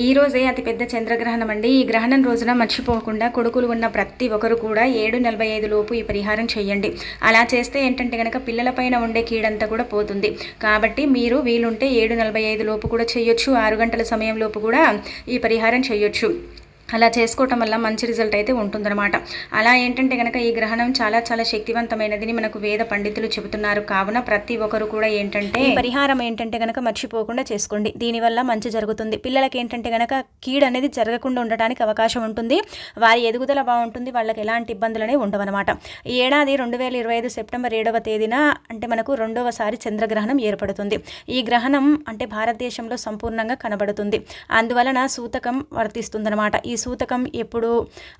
ఈ రోజే అతిపెద్ద చంద్రగ్రహణం అండి. ఈ గ్రహణం రోజున మర్చిపోకుండా కొడుకులు ఉన్న ప్రతి ఒక్కరు కూడా ఏడు నలభై ఐదు లోపు ఈ పరిహారం చేయండి. అలా చేస్తే ఏంటంటే కనుక పిల్లలపైన ఉండే కీడంతా కూడా పోతుంది. కాబట్టి మీరు వీలుంటే ఏడు నలభై ఐదు లోపు కూడా చేయొచ్చు. ఆరు గంటల సమయం లోపు కూడా ఈ పరిహారం చేయొచ్చు. అలా చేసుకోవటం వల్ల మంచి రిజల్ట్ అయితే ఉంటుందన్నమాట. అలా ఏంటంటే కనుక ఈ గ్రహణం చాలా చాలా శక్తివంతమైనదని మనకు వేద పండితులు చెబుతున్నారు. కావున ప్రతి ఒక్కరు కూడా ఏంటంటే పరిహారం ఏంటంటే కనుక మర్చిపోకుండా చేసుకోండి. దీనివల్ల మంచి జరుగుతుంది. పిల్లలకి ఏంటంటే కనుక కీడు అనేది జరగకుండా ఉండటానికి అవకాశం ఉంటుంది. వారి ఎదుగుదల బాగుంటుంది. వాళ్ళకి ఎలాంటి ఇబ్బందులు అనేవి ఉండవన్నమాట. ఈ ఏడాది రెండు వేల ఇరవై ఐదు సెప్టెంబర్ ఏడవ తేదీన అంటే మనకు రెండవసారి చంద్రగ్రహణం ఏర్పడుతుంది. ఈ గ్రహణం అంటే భారతదేశంలో సంపూర్ణంగా కనబడుతుంది. అందువలన సూతకం వర్తిస్తుందన్నమాట. ఈ సూతకం ఎప్పుడు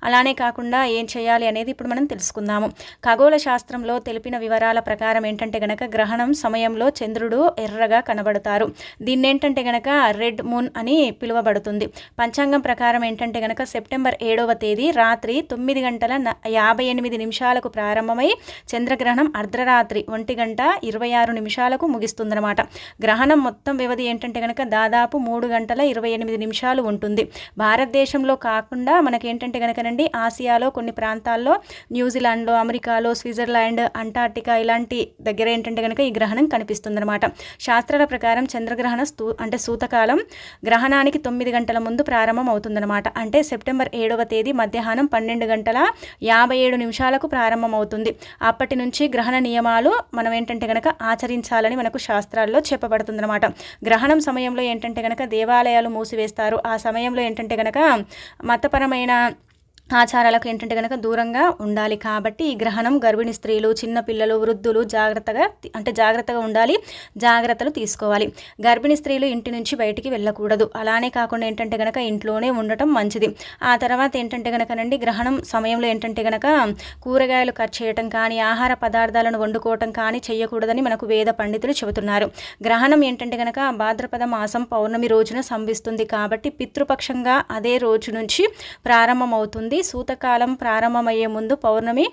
అలానే కాకుండా ఏం చేయాలి అనేది ఇప్పుడు మనం తెలుసుకుందాము. ఖగోళ శాస్త్రంలో తెలిపిన వివరాల ప్రకారం ఏంటంటే గనక గ్రహణం సమయంలో చంద్రుడు ఎర్రగా కనబడతారు. దీన్ని ఏంటంటే గనక రెడ్ మూన్ అని పిలువబడుతుంది. పంచాంగం ప్రకారం ఏంటంటే గనక సెప్టెంబర్ ఏడవ తేదీ రాత్రి తొమ్మిది గంటల యాభై ఎనిమిది నిమిషాలకు ప్రారంభమై చంద్రగ్రహణం అర్ధరాత్రి ఒంటి గంట ఇరవై ఆరు నిమిషాలకు ముగిస్తుందన్నమాట. గ్రహణం మొత్తం వ్యవధి ఏంటంటే కనుక దాదాపు మూడు గంటల ఇరవై ఎనిమిది నిమిషాలు ఉంటుంది. భారతదేశంలో కాకుండా మనకి ఏంటంటే కనుకనండి ఆసియాలో కొన్ని ప్రాంతాల్లో న్యూజిలాండ్లో అమెరికాలో స్విట్జర్లాండ్ అంటార్టికా ఇలాంటి దగ్గర ఏంటంటే కనుక ఈ గ్రహణం కనిపిస్తుందన్నమాట. శాస్త్రాల ప్రకారం చంద్రగ్రహణ స్తూ అంటే సూతకాలం గ్రహణానికి తొమ్మిది గంటల ముందు ప్రారంభం అవుతుందన్నమాట. అంటే సెప్టెంబర్ ఏడవ తేదీ మధ్యాహ్నం పన్నెండు గంటల యాభై ఏడు నిమిషాలకు ప్రారంభం అవుతుంది. అప్పటి నుంచి గ్రహణ నియమాలు మనం ఏంటంటే కనుక ఆచరించాలని మనకు శాస్త్రాల్లో చెప్పబడుతుందన్నమాట. గ్రహణం సమయంలో ఏంటంటే కనుక దేవాలయాలు మూసివేస్తారు. ఆ సమయంలో ఏంటంటే కనుక మతపరమైన ఆచారాలకు ఏంటంటే కనుక దూరంగా ఉండాలి కాబట్టి ఈ గ్రహణం గర్భిణీ స్త్రీలు చిన్నపిల్లలు వృద్ధులు జాగ్రత్తగా అంటే జాగ్రత్తగా ఉండాలి జాగ్రత్తలు తీసుకోవాలి. గర్భిణీ స్త్రీలు ఇంటి నుంచి బయటికి వెళ్ళకూడదు. అలానే కాకుండా ఏంటంటే కనుక ఇంట్లోనే ఉండటం మంచిది. ఆ తర్వాత ఏంటంటే కనుకనండి గ్రహణం సమయంలో ఏంటంటే కనుక కూరగాయలు కట్ చేయటం కానీ ఆహార పదార్థాలను వండుకోవటం కానీ చేయకూడదని మనకు వేద పండితులు చెబుతున్నారు. గ్రహణం ఏంటంటే కనుక భాద్రపద మాసం పౌర్ణమి రోజున సంభిస్తుంది కాబట్టి పితృపక్షంగా అదే రోజు నుంచి ప్రారంభమవుతుంది. సూతకాలం ప్రారంభమయ్యే ముందు పౌర్ణమి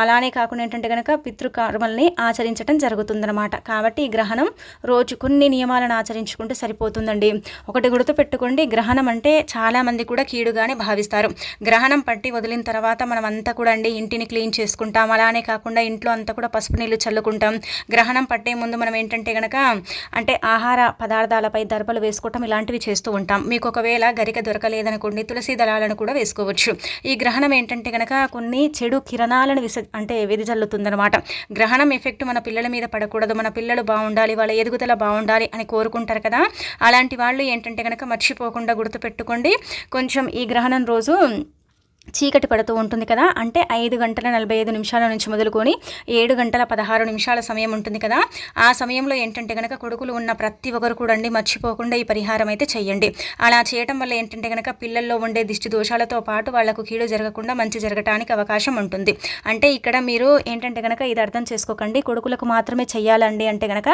అలానే కాకుండా ఏంటంటే కనుక పితృకర్మల్ని ఆచరించడం జరుగుతుందన్నమాట. కాబట్టి ఈ గ్రహణం రోజు కొన్ని నియమాలను ఆచరించుకుంటే సరిపోతుందండి. ఒకటి గుర్తు పెట్టుకోండి గ్రహణం అంటే చాలామంది కూడా కీడుగానే భావిస్తారు. గ్రహణం పట్టి వదిలిన తర్వాత మనం అంతా కూడా అండి ఇంటిని క్లీన్ చేసుకుంటాం. అలానే కాకుండా ఇంట్లో అంతా కూడా పసుపు నీళ్ళు చల్లుకుంటాం. గ్రహణం పట్టే ముందు మనం ఏంటంటే కనుక అంటే ఆహార పదార్థాలపై దర్బలు వేసుకోవటం ఇలాంటివి చేస్తూ ఉంటాం. మీకు ఒకవేళ గరిక దొరకలేదనుకోండి తులసి దళాలను కూడా వేసుకోవచ్చు. ఈ గ్రహణం ఏంటంటే కనుక కొన్ని చెడు కిరణాలను విస అంటే వెదిజల్లుతుందనమాట గ్రహణం ఎఫెక్ట్ మన పిల్లల మీద పడకూడదు. మన పిల్లలు బాగుండాలి వాళ్ళ ఎదుగుదల బాగుండాలి అని కోరుకుంటారు కదా. అలాంటి వాళ్ళు ఏంటంటే కనుక మర్చిపోకుండా గుర్తుపెట్టుకోండి. కొంచెం ఈ గ్రహణం రోజు చీకటి పడుతూ ఉంటుంది కదా అంటే ఐదు గంటల నలభై ఐదు నిమిషాల నుంచి మొదలుకొని ఏడు గంటల పదహారు నిమిషాల సమయం ఉంటుంది కదా ఆ సమయంలో ఏంటంటే కనుక కొడుకులు ఉన్న ప్రతి ఒక్కరు కూడా అండి మర్చిపోకుండా ఈ పరిహారం అయితే చేయండి అలా చేయటం వల్ల ఏంటంటే కనుక పిల్లల్లో ఉండే దిష్టి దోషాలతో పాటు వాళ్ళకు కీడు జరగకుండా మంచి జరగటానికి అవకాశం ఉంటుంది. అంటే ఇక్కడ మీరు ఏంటంటే కనుక ఇది అర్థం చేసుకోకండి కొడుకులకు మాత్రమే చేయాలండి అంటే కనుక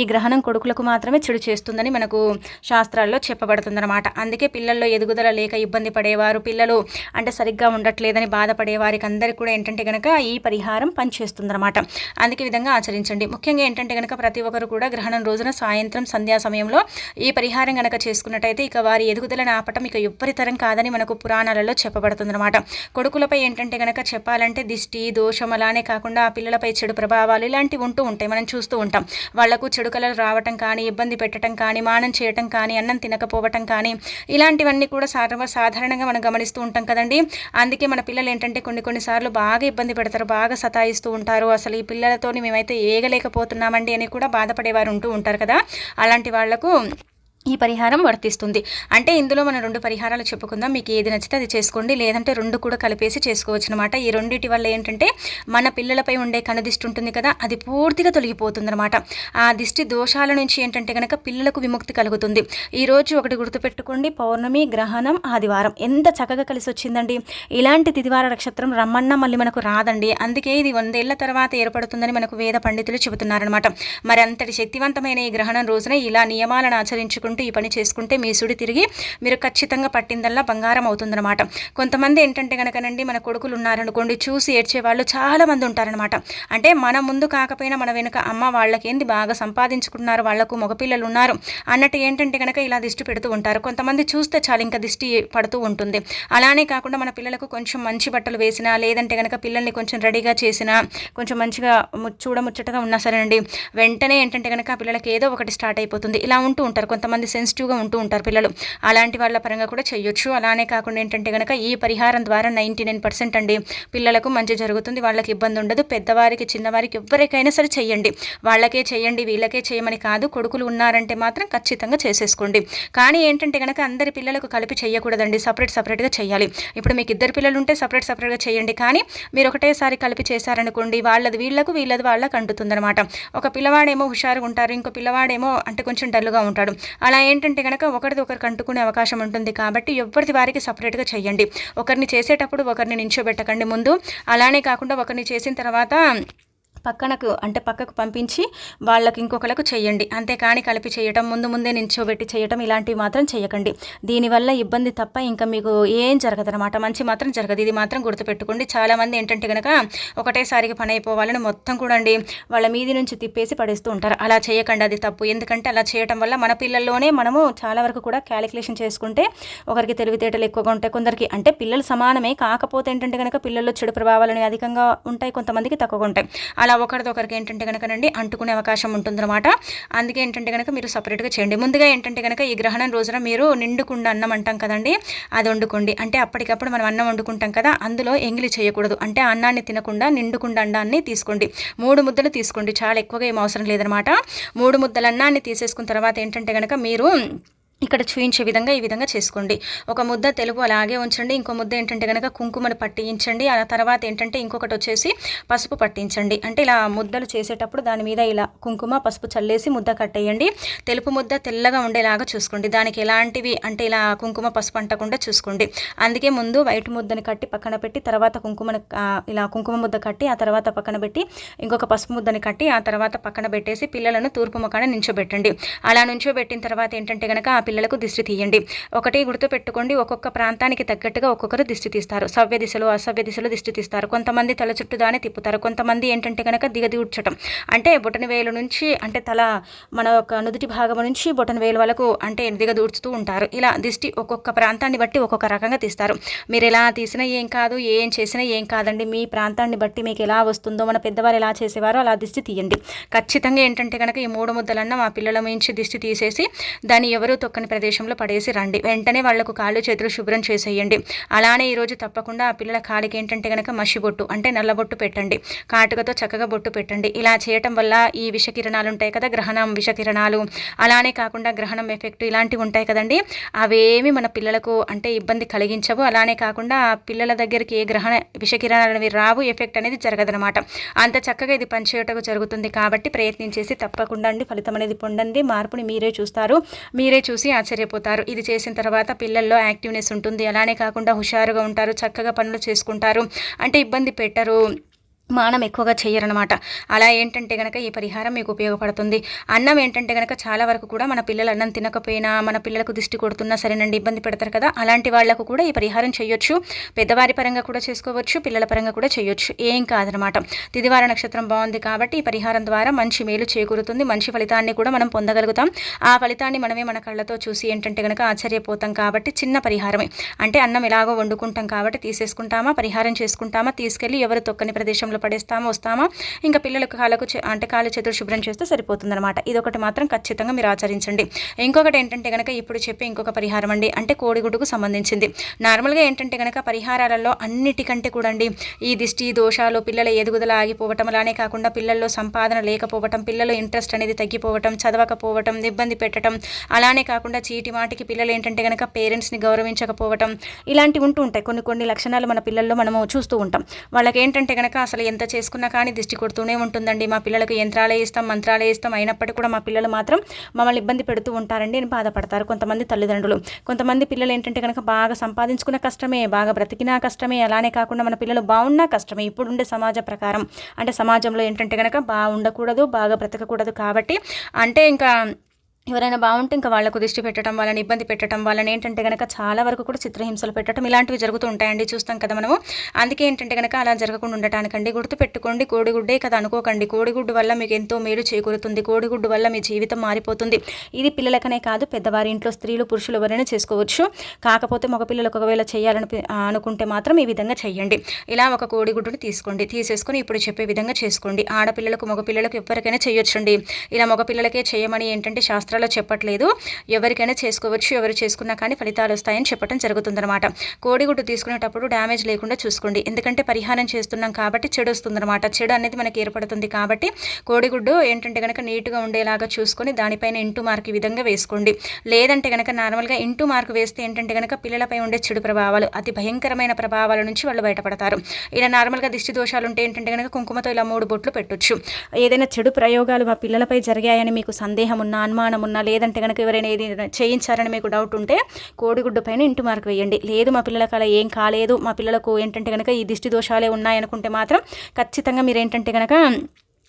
ఈ గ్రహణం కొడుకులకు మాత్రమే చెడు చేస్తుందని మనకు శాస్త్రాల్లో చెప్పబడుతుందన్నమాట. అందుకే పిల్లల్లో ఎదుగుదల లేక ఇబ్బంది పడేవారు పిల్లలు అంటే సరిగ్గా ఉండట్లేదని బాధపడే వారికి అందరికీ కూడా ఏంటంటే కనుక ఈ పరిహారం పనిచేస్తుందన్నమాట. అందుకే విధంగా ఆచరించండి. ముఖ్యంగా ఏంటంటే కనుక ప్రతి ఒక్కరు కూడా గ్రహణం రోజున సాయంత్రం సంధ్యా సమయంలో ఈ పరిహారం కనుక చేసుకున్నట్టయితే ఇక వారి ఎదుగుదలను ఆపటం ఇక ఎవ్వరితరం కాదని మనకు పురాణాలలో చెప్పబడుతుందన్నమాట. కొడుకులపై ఏంటంటే కనుక చెప్పాలంటే దిష్టి దోషం అలానే కాకుండా ఆ పిల్లలపై చెడు ప్రభావాలు ఇలాంటివి ఉంటూ ఉంటాయి. మనం చూస్తూ ఉంటాం. వాళ్ళకు చెడు కలలు రావటం కానీ ఇబ్బంది పెట్టడం కానీ మానం చేయటం కానీ అన్నం తినకపోవటం కానీ ఇలాంటివన్నీ కూడా సర్వ సాధారణంగా మనం గమనిస్తూ ఉంటాం కదండి. అందుకే మన పిల్లలు ఏంటంటే కొన్ని కొన్నిసార్లు బాగా ఇబ్బంది పెడతారు బాగా సతాయిస్తూ ఉంటారు. అసలు ఈ పిల్లలతోని మేమైతే ఏగలేకపోతున్నామండి అని కూడా బాధపడేవారు ఉంటూ ఉంటారు కదా. అలాంటి వాళ్ళకు ఈ పరిహారం వర్తిస్తుంది. అంటే ఇందులో మనం రెండు పరిహారాలు చెప్పుకుందాం. మీకు ఏది నచ్చితే అది చేసుకోండి. లేదంటే రెండు కూడా కలిపేసి చేసుకోవచ్చు అనమాట ఈ రెండింటి వల్ల ఏంటంటే మన పిల్లలపై ఉండే కనదిష్టి ఉంటుంది కదా అది పూర్తిగా తొలగిపోతుందనమాట. ఆ దిష్టి దోషాల నుంచి ఏంటంటే కనుక పిల్లలకు విముక్తి కలుగుతుంది. ఈరోజు ఒకటి గుర్తుపెట్టుకోండి. పౌర్ణమి గ్రహణం ఆదివారం. ఎంత చక్కగా కలిసి వచ్చిందండి. ఇలాంటి తిదివార నక్షత్రం రమ్మన్నా మళ్ళీ మనకు రాదండి. అందుకే ఇది వందేళ్ళ తర్వాత ఏర్పడుతుందని మనకు వేద పండితులు చెబుతున్నారనమాట. మరి అంతటి శక్తివంతమైన ఈ గ్రహణం రోజున ఇలా నియమాలను ఆచరించుకుంటూ చేసుకుంటూ ఈ పని చేసుకుంటే మీ సుడి తిరిగి మీరు ఖచ్చితంగా పట్టిందల్లా బంగారం అవుతుందన్నమాట. కొంతమంది ఏంటంటే కనుకనండి మన కొడుకులు ఉన్నారనుకోండి చూసి ఏడ్చే వాళ్ళు చాలా మంది ఉంటారనమాట అంటే మన ముందు కాకపోయినా మన వెనుక అమ్మ వాళ్ళకి ఏంది బాగా సంపాదించుకుంటున్నారు వాళ్ళకు మగపిల్లలు ఉన్నారు అన్నట్టు ఏంటంటే కనుక ఇలా దిష్టి పెడుతూ ఉంటారు. కొంతమంది చూస్తే చాలా ఇంకా దిష్టి పడుతూ ఉంటుంది. అలానే కాకుండా మన పిల్లలకు కొంచెం మంచి బట్టలు వేసినా లేదంటే కనుక పిల్లల్ని కొంచెం రెడీగా చేసినా కొంచెం మంచిగా చూడముచ్చటగా ఉన్నా సరేనండి వెంటనే ఏంటంటే కనుక పిల్లలకి ఏదో ఒకటి స్టార్ట్ అయిపోతుంది. ఇలా ఉంటూ ఉంటారు. కొంతమంది సెన్సిటివ్గా ఉంటూ ఉంటారు పిల్లలు. అలాంటి వాళ్ళ పరంగా కూడా చేయొచ్చు అలానే కాకుండా ఏంటంటే కనుక ఈ పరిహారం ద్వారా నైంటీ నైన్ పర్సెంట్ అండి పిల్లలకు మంచి జరుగుతుంది. వాళ్ళకి ఇబ్బంది ఉండదు. పెద్దవారికి చిన్నవారికి ఎవరికైనా సరే చేయండి వాళ్ళకే చేయండి వీళ్ళకే చేయమని కాదు. కొడుకులు ఉన్నారంటే మాత్రం ఖచ్చితంగా చేసేసుకోండి. కానీ ఏంటంటే కనుక అందరి పిల్లలకు కలిపి చేయకూడదండి సపరేట్ సపరేట్గా చేయాలి ఇప్పుడు మీకు ఇద్దరు పిల్లలు ఉంటే సపరేట్ సపరేట్గా చేయండి కానీ మీరు ఒకటేసారి కలిపి చేశారనుకోండి వాళ్ళది వీళ్ళకు వీళ్ళది వాళ్ళకి అంటుతుందన్నమాట. ఒక పిల్లవాడేమో హుషారుగా ఉంటారు. ఇంకో పిల్లవాడేమో అంటే కొంచెం డల్గా ఉంటాడు. అలా ఏంటంటే కనుక ఒకరిది ఒకరికి అంటుకునే అవకాశం ఉంటుంది కాబట్టి ఎవరిది వారికి సపరేట్గా చేయండి ఒకరిని చేసేటప్పుడు ఒకరిని నించోబెట్టకండి ముందు. అలానే కాకుండా ఒకరిని చేసిన తర్వాత పక్కనకు అంటే పక్కకు పంపించి వాళ్ళకి ఇంకొకలకు చేయండి. అంతేకాని కలిపి చేయటం ముందు ముందే నించోబెట్టి చేయటం ఇలాంటివి మాత్రం చేయకండి. దీనివల్ల ఇబ్బంది తప్ప ఇంకా మీకు ఏం జరగదనమాట మంచి మాత్రం జరగదు. ఇది మాత్రం గుర్తుపెట్టుకోండి. చాలామంది ఏంటంటే కనుక ఒకటేసారికి పని అయిపోవాలని మొత్తం కూడా అండి వాళ్ళ మీది నుంచి తిప్పేసి పడేస్తూ ఉంటారు. అలా చేయకండి. అది తప్పు. ఎందుకంటే అలా చేయటం వల్ల మన పిల్లల్లోనే మనము చాలా వరకు కూడా క్యాలిక్యులేషన్ చేసుకుంటే ఒకరికి తెలివితేటలు ఎక్కువగా ఉంటాయి. కొందరికి అంటే పిల్లలు సమానమే. కాకపోతే ఏంటంటే కనుక పిల్లల్లో చెడు ప్రభావాలని అధికంగా ఉంటాయి. కొంతమందికి తక్కువగా ఉంటాయి. అలా ఒకరిది ఒకరికి ఏంటంటే కనుకనండి అంటుకునే అవకాశం ఉంటుందన్నమాట. అందుకే ఏంటంటే కనుక మీరు సపరేట్గా చేయండి. ముందుగా ఏంటంటే కనుక ఈ గ్రహణం రోజున మీరు నిండుకుండా అన్నం అంటాం కదండి అది వండుకోండి. అంటే అప్పటికప్పుడు మనం అన్నం వండుకుంటాం కదా అందులో ఎంగిలి చేయకూడదు. అంటే అన్నాన్ని తినకుండా నిండుకుండా అన్నాన్ని తీసుకోండి. మూడు ముద్దలు తీసుకోండి. చాలా ఎక్కువగా ఏం అవసరం లేదనమాట మూడు ముద్దల అన్నాన్ని తీసేసుకున్న తర్వాత ఏంటంటే కనుక మీరు ఇక్కడ చూయించే విధంగా ఈ విధంగా చేసుకోండి. ఒక ముద్ద తెలుగు అలాగే ఉంచండి. ఇంకో ముద్ద ఏంటంటే కనుక కుంకుమను పట్టించండి. ఆ తర్వాత ఏంటంటే ఇంకొకటి వచ్చేసి పసుపు పట్టించండి. అంటే ఇలా ముద్దలు చేసేటప్పుడు దాని మీద ఇలా కుంకుమ పసుపు చల్లేసి ముద్ద కట్టేయండి. తెలుపు ముద్ద తెల్లగా ఉండేలాగా చూసుకోండి. దానికి ఎలాంటివి అంటే ఇలా కుంకుమ పసుపు అంటకుండా చూసుకోండి. అందుకే ముందు వైట్ ముద్దని కట్టి పక్కన పెట్టి తర్వాత కుంకుమను ఇలా కుంకుమ ముద్ద కట్టి ఆ తర్వాత పక్కన పెట్టి ఇంకొక పసుపు ముద్దని కట్టి ఆ తర్వాత పక్కన పెట్టేసి పిల్లలను తూర్పు ముఖాన నించోబెట్టండి. అలా నించోబెట్టిన తర్వాత ఏంటంటే కనుక పిల్లలకు దిష్టి తీయండి. ఒకటి గుర్తుపెట్టుకోండి ఒక్కొక్క ప్రాంతానికి తగ్గట్టుగా ఒక్కొక్కరు దిష్టి తీస్తారు. సవ్య దిశలో అసవ్య దిశలో దిష్టి తీస్తారు. కొంతమంది తల చుట్టూ దాన్ని తిప్పుతారు. కొంతమంది ఏంటంటే కనుక దిగదూడ్చటం అంటే బొటన వేలు నుంచి అంటే తల మన యొక్క నుదుటి భాగం నుంచి బొటన వేలు వరకు అంటే దిగదూడ్చుతూ ఉంటారు. ఇలా దిష్టి ఒక్కొక్క ప్రాంతాన్ని బట్టి ఒక్కొక్క రకంగా తీస్తారు. మీరు ఎలా తీసినా ఏం కాదు ఏం చేసినా ఏం కాదండి. మీ ప్రాంతాన్ని బట్టి మీకు ఎలా వస్తుందో మన పెద్దవారు ఎలా చేసేవారో అలా దిష్టి తీయండి. ఖచ్చితంగా ఏంటంటే కనుక ఈ మూడు ముద్దలన్న మా పిల్లల మించి దిష్టి తీసేసి దాన్ని ఎవరు తొక్క తొక్కని ప్రదేశంలో పడేసి రండి. వెంటనే వాళ్ళకు కాళ్ళు చేతులు శుభ్రం చేసేయండి. అలానే ఈరోజు తప్పకుండా ఆ పిల్లల కాలికి ఏంటంటే కనుక మసి బొట్టు అంటే నల్ల బొట్టు పెట్టండి. కాటుకతో చక్కగా బొట్టు పెట్టండి. ఇలా చేయటం వల్ల ఈ విషకిరణాలు ఉంటాయి కదా గ్రహణం విషకిరణాలు. అలానే కాకుండా గ్రహణం ఎఫెక్ట్ ఇలాంటివి ఉంటాయి కదండి. అవేమి మన పిల్లలకు అంటే ఇబ్బంది కలిగించవు. అలానే కాకుండా ఆ పిల్లల దగ్గరికి ఏ గ్రహణ విషకిరణాలు అనేవి రావు ఎఫెక్ట్ అనేది జరగదనమాట అంత చక్కగా ఇది పనిచేయటకు జరుగుతుంది కాబట్టి ప్రయత్నించేసి తప్పకుండా అండి. ఫలితం అనేది పొందండి. మార్పుని మీరే చూస్తారు. మీరే చూసి చూసి ఆశ్చర్యపోతారు. ఇది చేసిన తర్వాత పిల్లల్లో యాక్టివ్నెస్ ఉంటుంది. అలానే కాకుండా హుషారుగా ఉంటారు. చక్కగా పనులు చేసుకుంటారు. అంటే ఇబ్బంది పెట్టరు. మానం ఎక్కువగా చేయరనమాట అలా ఏంటంటే కనుక ఈ పరిహారం మీకు ఉపయోగపడుతుంది. అన్నం ఏంటంటే కనుక చాలా వరకు కూడా మన పిల్లలు అన్నం తినకపోయినా మన పిల్లలకు దిష్టి కొడుతున్నా సరేనండి ఇబ్బంది పెడతారు కదా అలాంటి వాళ్ళకు కూడా ఈ పరిహారం చేయొచ్చు పెద్దవారి పరంగా కూడా చేసుకోవచ్చు పిల్లల పరంగా కూడా చేయొచ్చు ఏం కాదనమాట తిదివార నక్షత్రం బాగుంది కాబట్టి ఈ పరిహారం ద్వారా మంచి మేలు చేకూరుతుంది మంచి ఫలితాన్ని కూడా మనం పొందగలుగుతాం. ఆ ఫలితాన్ని మనమే మన కళ్ళతో చూసి ఏంటంటే కనుక ఆశ్చర్యపోతాం కాబట్టి చిన్న పరిహారమే. అంటే అన్నం ఎలాగో వండుకుంటాం కాబట్టి తీసేసుకుంటామా పరిహారం చేసుకుంటామా తీసుకెళ్ళి ఎవరు తొక్కని ప్రదేశంలో పడేస్తామా వస్తామా? ఇంకా పిల్లలకు కాళ్ళకు అంటే కాళ్ళు చేతులు శుభ్రం చేస్తే సరిపోతుందన్నమాట. ఇదొకటి మాత్రం ఖచ్చితంగా మీరు ఆచరించండి. ఇంకొకటి ఏంటంటే కనుక ఇప్పుడు చెప్పే ఇంకొక పరిహారం అండి. అంటే కోడిగుడ్డుకు సంబంధించింది. నార్మల్గా ఏంటంటే కనుక పరిహారాలలో అన్నిటికంటే కూడా అండి ఈ దిష్టి దోషాలు పిల్లల ఎదుగుదల ఆగిపోవటం అలానే కాకుండా పిల్లల్లో సంపాదన లేకపోవటం పిల్లలు ఇంట్రెస్ట్ అనేది తగ్గిపోవటం చదవకపోవటం ఇబ్బంది పెట్టడం అలానే కాకుండా చీటి మాటికి పిల్లలు ఏంటంటే కనుక పేరెంట్స్ని గౌరవించకపోవటం ఇలాంటివి ఉంటూ ఉంటాయి. కొన్ని కొన్ని లక్షణాలు మన పిల్లల్లో మనము చూస్తూ ఉంటాం. వాళ్ళకి ఏంటంటే కనుక అసలు ఎంత చేసుకున్నా కానీ దిష్టి కొడుతూనే ఉంటుందండి. మా పిల్లలకు యంత్రాలే ఇస్తాం మంత్రాలే ఇస్తాం. అయినప్పటికీ కూడా మా పిల్లలు మాత్రం మమ్మల్ని ఇబ్బంది పెడుతూ ఉంటారండి. అని బాధపడతారు కొంతమంది తల్లిదండ్రులు. కొంతమంది పిల్లలు ఏంటంటే కనుక బాగా సంపాదించుకున్న కష్టమే బాగా బ్రతికినా కష్టమే అలానే కాకుండా మన పిల్లలు బాగున్నా కష్టమే. ఇప్పుడు ఉండే సమాజ ప్రకారం. అంటే సమాజంలో ఏంటంటే కనుక బాగా ఉండకూడదు బాగా బ్రతకకూడదు కాబట్టి. అంటే ఇంకా ఎవరైనా బాగుంటే ఇంకా వాళ్ళకు దిష్టి పెట్టడం వాళ్ళని ఇబ్బంది పెట్టడం వాళ్ళని ఏంటంటే కనుక చాలా వరకు కూడా చిత్రహింసలు పెట్టడం ఇలాంటివి జరుగుతూ ఉంటాయండి. చూస్తాం కదా మనము. అందుకే ఏంటంటే కనుక అలా జరగకుండా ఉండటానికండి. గుర్తు పెట్టుకోండి కోడిగుడ్డే కదా అనుకోకండి. కోడిగుడ్డు వల్ల మీకు ఎంతో మేలు చేకూరుతుంది. కోడిగుడ్డు వల్ల మీ జీవితం మారిపోతుంది. ఇది పిల్లలకనే కాదు పెద్దవారి ఇంట్లో స్త్రీలు పురుషులు ఎవరైనా చేసుకోవచ్చు. కాకపోతే మగ పిల్లలకు ఒకవేళ చేయాలని అనుకుంటే మాత్రం ఈ విధంగా చేయండి ఇలా ఒక కోడిగుడ్డుని తీసుకోండి. తీసేసుకొని ఇప్పుడు చెప్పే విధంగా చేసుకోండి. ఆడపిల్లలకు మగపిల్లలకు ఎవరికైనా చేయొచ్చండి. ఇలా మగపిల్లలకే చేయమని ఏంటంటే శాస్త్రాల్లో చెప్పట్లేదు. ఎవరికైనా చేసుకోవచ్చు ఎవరు చేసుకున్నా కానీ ఫలితాలు వస్తాయని చెప్పడం జరుగుతుందన్నమాట. కోడిగుడ్డు తీసుకునేటప్పుడు డ్యామేజ్ లేకుండా చూసుకోండి. ఎందుకంటే పరిహారం చేస్తున్నాం కాబట్టి చెడు వస్తుందన్నమాట. చెడు అనేది మనకి ఏర్పడుతుంది కాబట్టి కోడిగుడ్డు ఏంటంటే కనుక నీట్గా ఉండేలాగా చూసుకొని దానిపైన ఇంటూ మార్క్ ఈ విధంగా వేసుకోండి. లేదంటే కనుక నార్మల్గా ఇంటూ మార్క్ వేస్తే ఏంటంటే కనుక పిల్లలపై ఉండే చెడు ప్రభావాలు అతి భయంకరమైన ప్రభావాల నుంచి వాళ్ళు బయటపడతారు. ఇలా నార్మల్గా దిష్టి దోషాలు ఉంటే ఏంటంటే కనుక కుంకుమతో ఇలా మూడు బొట్లు పెట్టొచ్చు. ఏదైనా చెడు ప్రయోగాలు మా పిల్లలపై జరిగాయని మీకు సందేహం ఉన్నా అనుమానం ఉన్నా లేదంటే కనుక ఎవరైనా ఏది చేయించారని మీకు డౌట్ ఉంటే కోడిగుడ్డు పైన ఇంటి మార్క్ వేయండి. లేదు మా పిల్లలకు అలా ఏం కాలేదు. మా పిల్లలకు ఏంటంటే కనుక ఈ దిష్టి దోషాలే ఉన్నాయనుకుంటే మాత్రం ఖచ్చితంగా మీరు ఏంటంటే కనుక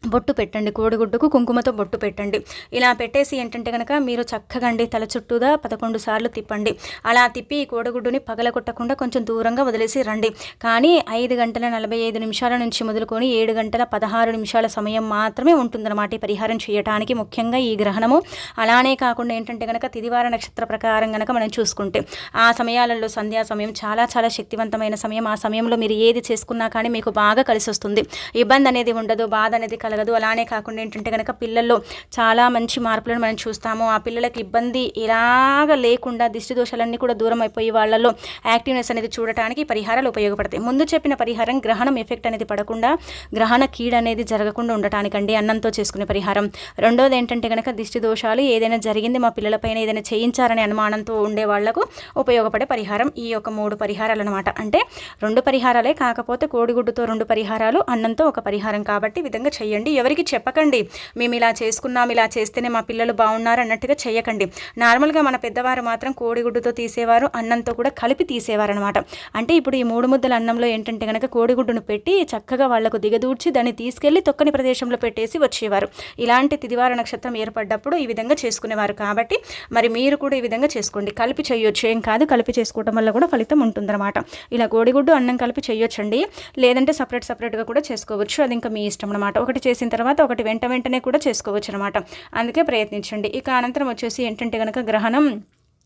బొట్టు పెట్టండి కోడిగుడ్డుకు కుంకుమతో బొట్టు పెట్టండి. ఇలా పెట్టేసి ఏంటంటే కనుక మీరు చక్కగండి తల చుట్టూదా పదకొండు సార్లు తిప్పండి. అలా తిప్పి ఈ కోడిగుడ్డుని పగలగొట్టకుండా కొంచెం దూరంగా వదిలేసి రండి. కానీ ఐదు గంటల నలభై ఐదు నిమిషాల నుంచి మొదలుకొని ఏడు గంటల పదహారు నిమిషాల సమయం మాత్రమే ఉంటుందన్నమాట ఈ పరిహారం చేయడానికి ముఖ్యంగా ఈ గ్రహణము. అలానే కాకుండా ఏంటంటే కనుక తిదివార నక్షత్ర ప్రకారం కనుక మనం చూసుకుంటే ఆ సమయాలలో సంధ్యా సమయం చాలా చాలా శక్తివంతమైన సమయం. ఆ సమయంలో మీరు ఏది చేసుకున్నా కానీ మీకు బాగా కలిసి వస్తుంది ఇబ్బంది అనేది ఉండదు బాధ అనేది కలగదు. అలానే కాకుండా ఏంటంటే కనుక పిల్లల్లో చాలా మంచి మార్పులను మనం చూస్తాము. ఆ పిల్లలకి ఇబ్బంది ఇలాగ లేకుండా దిష్టి దోషాలన్నీ కూడా దూరం అయిపోయి వాళ్ళలో యాక్టివ్నెస్ అనేది చూడటానికి పరిహారాలు ఉపయోగపడతాయి. ముందు చెప్పిన పరిహారం గ్రహణం ఎఫెక్ట్ అనేది పడకుండా గ్రహణ కీడ అనేది జరగకుండా ఉండటానికండి అన్నంతో చేసుకునే పరిహారం. రెండోది ఏంటంటే కనుక దిష్టి దోషాలు ఏదైనా జరిగింది మా పిల్లలపైన ఏదైనా చేయించారనే అనుమానంతో ఉండే వాళ్ళకు ఉపయోగపడే పరిహారం ఈ యొక్క మూడు పరిహారాలు అనమాట అంటే రెండు పరిహారాలే కాకపోతే కోడిగుడ్డుతో రెండు పరిహారాలు అన్నంతో ఒక పరిహారం కాబట్టి విధంగా చేయండి. ఎవరికి చెప్పకండి. మేము ఇలా చేసుకున్నాం ఇలా చేస్తేనే మా పిల్లలు బాగున్నారు అన్నట్టుగా చేయకండి. నార్మల్గా మన పెద్దవారు మాత్రం కోడిగుడ్డుతో తీసేవారు అన్నంతో కూడా కలిపి తీసేవారు అనమాట అంటే ఇప్పుడు ఈ మూడు ముద్దల అన్నంలో ఏంటంటే కనుక కోడిగుడ్డును పెట్టి చక్కగా వాళ్ళకు దిగదూర్చి దాన్ని తీసుకెళ్ళి తొక్కని ప్రదేశంలో పెట్టేసి వచ్చేవారు. ఇలాంటి తిదివార నక్షత్రం ఏర్పడ్డప్పుడు ఈ విధంగా చేసుకునేవారు. కాబట్టి మరి మీరు కూడా ఈ విధంగా చేసుకోండి. కలిపి చేయొచ్చు. ఏం కాదు కలిపి చేసుకోవడం వల్ల కూడా ఫలితం ఉంటుందన్నమాట. ఇలా కోడిగుడ్డు అన్నం కలిపి చేయొచ్చండి. లేదంటే సపరేట్ సపరేట్గా కూడా చేసుకోవచ్చు. అది ఇంకా మీ ఇష్టం అనమాట ఒకటి చేసిన తర్వాత ఒకటి వెంట వెంటనే కూడా చేసుకోవచ్చు అనమాట అందుకే ప్రయత్నించండి. ఇక అనంతరం వచ్చేసి ఏంటంటే కనుక గ్రహణం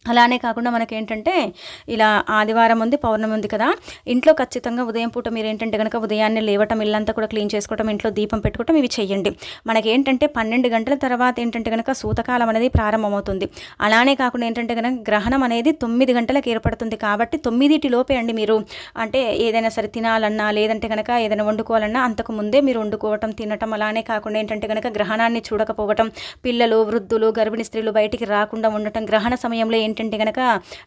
అలానే కాకుండా మనకేంటంటే ఇలా ఆదివారం ఉంది పౌర్ణమి ఉంది కదా ఇంట్లో ఖచ్చితంగా ఉదయం పూట మీరు ఏంటంటే కనుక ఉదయాన్నే లేవటం ఇల్లంతా కూడా క్లీన్ చేసుకోవటం ఇంట్లో దీపం పెట్టుకోవటం ఇవి చేయండి మనకేంటంటే పన్నెండు గంటల తర్వాత ఏంటంటే కనుక సూతకాలం అనేది ప్రారంభమవుతుంది. అలానే కాకుండా ఏంటంటే కనుక గ్రహణం అనేది తొమ్మిది గంటలకు ఏర్పడుతుంది కాబట్టి తొమ్మిదిటి లోపే అండి మీరు అంటే ఏదైనా సరే తినాలన్నా లేదంటే కనుక ఏదైనా వండుకోవాలన్నా అంతకు ముందే మీరు వండుకోవటం తినటం అలానే కాకుండా ఏంటంటే కనుక గ్రహణాన్ని చూడకపోవటం పిల్లలు వృద్ధులు గర్భిణీ స్త్రీలు బయటికి రాకుండా ఉండటం గ్రహణ సమయంలో ఏంటంటే కనుక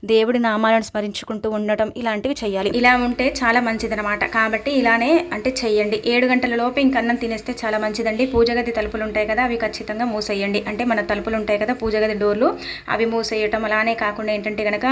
దేవుడి నామాలను స్మరించుకుంటూ ఉండటం ఇలాంటివి చేయాలి ఇలా ఉంటే చాలా మంచిదన్నమాట. కాబట్టి ఇలానే అంటే చెయ్యండి. ఏడు గంటల లోపు ఇంకన్నం తినేస్తే చాలా మంచిదండి. పూజగది తలుపులు ఉంటాయి కదా అవి ఖచ్చితంగా మూసేయండి. అంటే మన తలుపులు ఉంటాయి కదా పూజగది డోర్లు అవి మూసేయటం అలానే కాకుండా ఏంటంటే కనుక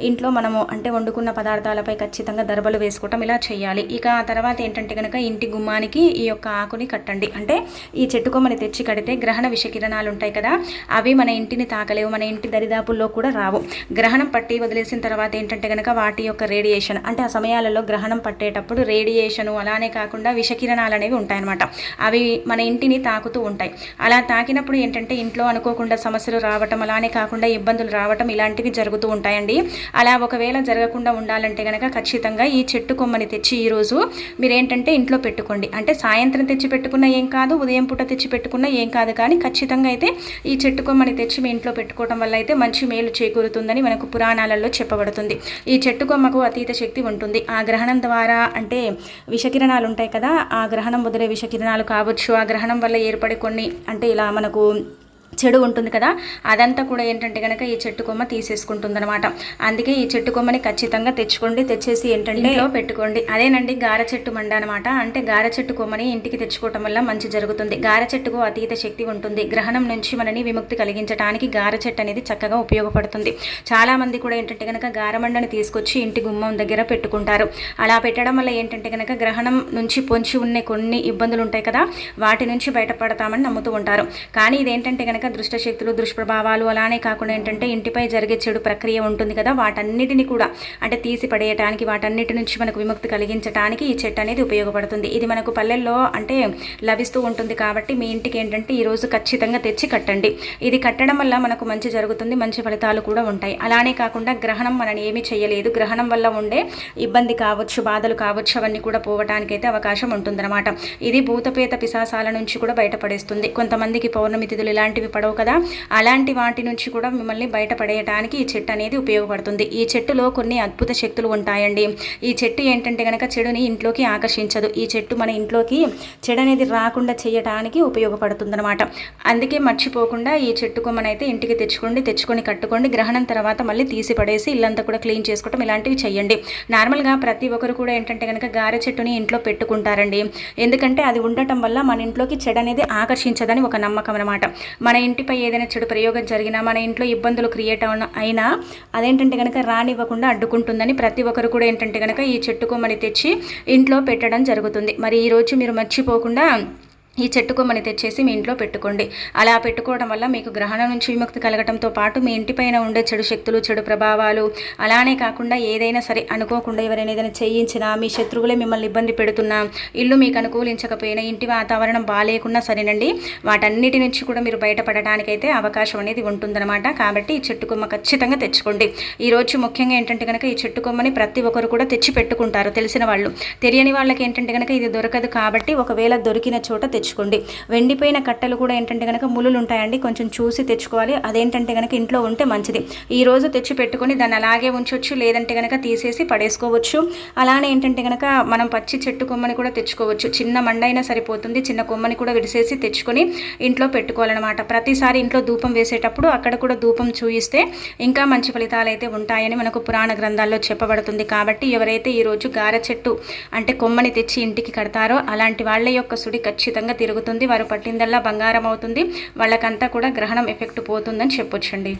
ఇంట్లో మనము అంటే వండుకున్న పదార్థాలపై ఖచ్చితంగా దర్బలు వేసుకోవటం ఇలా చేయాలి ఇక ఆ తర్వాత ఏంటంటే కనుక ఇంటి గుమ్మానికి ఈ యొక్క ఆకుని కట్టండి. అంటే ఈ చెట్టు కొమ్మని తెచ్చి కడితే గ్రహణ విషకిరణాలు ఉంటాయి కదా అవి మన ఇంటిని తాకలేవు. మన ఇంటి దరిదాపుల్లో కూడా రావు. గ్రహణం పట్టి వదిలేసిన తర్వాత ఏంటంటే కనుక వాటి యొక్క రేడియేషన్ అంటే ఆ సమయాలలో గ్రహణం పట్టేటప్పుడు రేడియేషను అలానే కాకుండా విషకిరణాలు అనేవి ఉంటాయన్నమాట. అవి మన ఇంటిని తాకుతూ ఉంటాయి. అలా తాకినప్పుడు ఏంటంటే ఇంట్లో అనుకోకుండా సమస్యలు రావటం అలానే కాకుండా ఇబ్బందులు రావటం ఇలాంటివి జరుగుతూ ఉంటాయండి. అలా ఒకవేళ జరగకుండా ఉండాలంటే కనుక ఖచ్చితంగా ఈ చెట్టు కొమ్మని తెచ్చి ఈరోజు మీరేంటంటే ఇంట్లో పెట్టుకోండి. అంటే సాయంత్రం తెచ్చి పెట్టుకున్న ఏం కాదు ఉదయం పూట తెచ్చి పెట్టుకున్న ఏం కాదు. కానీ ఖచ్చితంగా అయితే ఈ చెట్టు కొమ్మని తెచ్చి మీ ఇంట్లో పెట్టుకోవడం వల్ల అయితే మంచి మేలు చేకూరు చేకూరుతుందని మనకు పురాణాలలో చెప్పబడుతుంది. ఈ చెట్టు కొమ్మకు అతీత శక్తి ఉంటుంది. ఆ గ్రహణం ద్వారా అంటే విషకిరణాలు ఉంటాయి కదా ఆ గ్రహణం వదిలే విషకిరణాలు కావచ్చు. ఆ గ్రహణం వల్ల ఏర్పడే కొన్ని అంటే ఇలా మనకు చెడు ఉంటుంది కదా అదంతా కూడా ఏంటంటే కనుక ఈ చెట్టు కొమ్మ తీసేసుకుంటుంది అనమాట అందుకే ఈ చెట్టు కొమ్మని ఖచ్చితంగా తెచ్చుకోండి తెచ్చేసి ఏంటంటే పెట్టుకోండి. అదేనండి గార చెట్టు మండ అనమాట అంటే గార చెట్టు కొమ్మని ఇంటికి తెచ్చుకోవటం వల్ల మంచి జరుగుతుంది. గార చెట్టుకు అతీత శక్తి ఉంటుంది. గ్రహణం నుంచి మనని విముక్తి కలిగించడానికి గార చెట్టు అనేది చక్కగా ఉపయోగపడుతుంది. చాలా మంది కూడా ఏంటంటే కనుక గారమండని తీసుకొచ్చి ఇంటి గుమ్మం దగ్గర పెట్టుకుంటారు. అలా పెట్టడం వల్ల ఏంటంటే కనుక గ్రహణం నుంచి పొంచి ఉన్న కొన్ని ఇబ్బందులు ఉంటాయి కదా వాటి నుంచి బయటపడతామని నమ్ముతూ ఉంటారు. కానీ ఇదేంటంటే కనుక కనుక దృష్టశక్తులు దుష్ప్రభావాలు అలానే కాకుండా ఏంటంటే ఇంటిపై జరిగే చెడు ప్రక్రియ ఉంటుంది కదా వాటన్నిటిని కూడా అంటే తీసి పడేయటానికి వాటన్నిటి నుంచి మనకు విముక్తి కలిగించడానికి ఈ చెట్టు అనేది ఉపయోగపడుతుంది. ఇది మనకు పల్లెల్లో అంటే లభిస్తూ ఉంటుంది కాబట్టి మీ ఇంటికి ఏంటంటే ఈరోజు ఖచ్చితంగా తెచ్చి కట్టండి. ఇది కట్టడం వల్ల మనకు మంచి జరుగుతుంది మంచి ఫలితాలు కూడా ఉంటాయి. అలానే కాకుండా గ్రహణం మనని ఏమీ చేయలేదు. గ్రహణం వల్ల ఉండే ఇబ్బంది కావచ్చు బాధలు కావచ్చు అవన్నీ కూడా పోవటానికైతే అవకాశం ఉంటుందన్నమాట. ఇది భూతపేత పిశాసాల నుంచి కూడా బయటపడేస్తుంది. కొంతమందికి పౌర్ణమి తిథులు ఇలాంటివి పడవు కదా? అలాంటి వాటి నుంచి కూడా మిమ్మల్ని బయటపడేయటానికి ఈ చెట్టు అనేది ఉపయోగపడుతుంది. ఈ చెట్టులో కొన్ని అద్భుత శక్తులు ఉంటాయండి. ఈ చెట్టు ఏంటంటే కనుక చెడుని ఇంట్లోకి ఆకర్షించదు. ఈ చెట్టు మన ఇంట్లోకి చెడు అనేది రాకుండా చేయటానికి ఉపయోగపడుతుందన్నమాట. అందుకే మర్చిపోకుండా ఈ చెట్టు కొమ్మనైతే ఇంటికి తెచ్చుకోండి తెచ్చుకొని కట్టుకోండి. గ్రహణం తర్వాత మళ్ళీ తీసి పడేసి ఇల్లంతా కూడా క్లీన్ చేసుకోవటం ఇలాంటివి చేయండి నార్మల్గా ప్రతి ఒక్కరు కూడా ఏంటంటే కనుక గారె చెట్టుని ఇంట్లో పెట్టుకుంటారండి. ఎందుకంటే అది ఉండటం వల్ల మన ఇంట్లోకి చెడు అనేది ఆకర్షించదని ఒక నమ్మకం అనమాట మన ఇంటిపై ఏదైనా చెడు ప్రయోగం జరిగినా మన ఇంట్లో ఇబ్బందులు క్రియేట్ అయినా అదేంటంటే కనుక రానివ్వకుండా అడ్డుకుంటుందని ప్రతి ఒక్కరు కూడా ఏంటంటే కనుక ఈ చెట్టు కొమ్మని తెచ్చి ఇంట్లో పెట్టడం జరుగుతుంది. మరి ఈరోజు మీరు మర్చిపోకుండా ఈ చెట్టు కొమ్మని తెచ్చేసి మీ ఇంట్లో పెట్టుకోండి. అలా పెట్టుకోవడం వల్ల మీకు గ్రహణం నుంచి విముక్తి కలగడంతో పాటు మీ ఇంటిపైన ఉండే చెడు శక్తులు చెడు ప్రభావాలు అలానే కాకుండా ఏదైనా సరే అనుకోకుండా ఎవరైనా ఏదైనా చేయించినా మీ శత్రువులే మిమ్మల్ని ఇబ్బంది పెడుతున్నా ఇల్లు మీకు అనుకూలించకపోయినా ఇంటి వాతావరణం బాగాలేకున్నా సరేనండి. వాటన్నిటి నుంచి కూడా మీరు బయటపడటానికైతే అవకాశం అనేది ఉంటుందన్నమాట. కాబట్టి ఈ చెట్టు కొమ్మ ఖచ్చితంగా తెచ్చుకోండి. ఈరోజు ముఖ్యంగా ఏంటంటే కనుక ఈ చెట్టు కొమ్మని ప్రతి ఒక్కరు కూడా తెచ్చి పెట్టుకుంటారు తెలిసిన వాళ్ళు. తెలియని వాళ్ళకి ఏంటంటే కనుక ఇది దొరకదు కాబట్టి ఒకవేళ దొరికిన చోట తెచ్చు తెచ్చుకోండి వెండిపోయిన కట్టలు కూడా ఏంటంటే కనుక ములులు ఉంటాయండి కొంచెం చూసి తెచ్చుకోవాలి. అదేంటంటే కనుక ఇంట్లో ఉంటే మంచిది. ఈ రోజు తెచ్చి పెట్టుకొని దాన్ని అలాగే ఉంచవచ్చు లేదంటే కనుక తీసేసి పడేసుకోవచ్చు. అలానే ఏంటంటే కనుక మనం పచ్చి చెట్టు కొమ్మని కూడా తెచ్చుకోవచ్చు. చిన్న మండైనా సరిపోతుంది. చిన్న కొమ్మని కూడా విడిసేసి తెచ్చుకొని ఇంట్లో పెట్టుకోవాలన్నమాట. ప్రతిసారి ఇంట్లో ధూపం వేసేటప్పుడు అక్కడ కూడా ధూపం చూయిస్తే ఇంకా మంచి ఫలితాలు అయితే ఉంటాయని మనకు పురాణ గ్రంథాల్లో చెప్పబడుతుంది. కాబట్టి ఎవరైతే ఈరోజు గార చెట్టు అంటే కొమ్మని తెచ్చి ఇంటికి కడతారో అలాంటి వాళ్ళ యొక్క సుడి ఖచ్చితంగా తిరుగుతుంది వారు పట్టిందల్లా బంగారం అవుతుంది వాళ్ళకంతా కూడా గ్రహణం ఎఫెక్ట్ పోతుందని చెప్పొచ్చండి.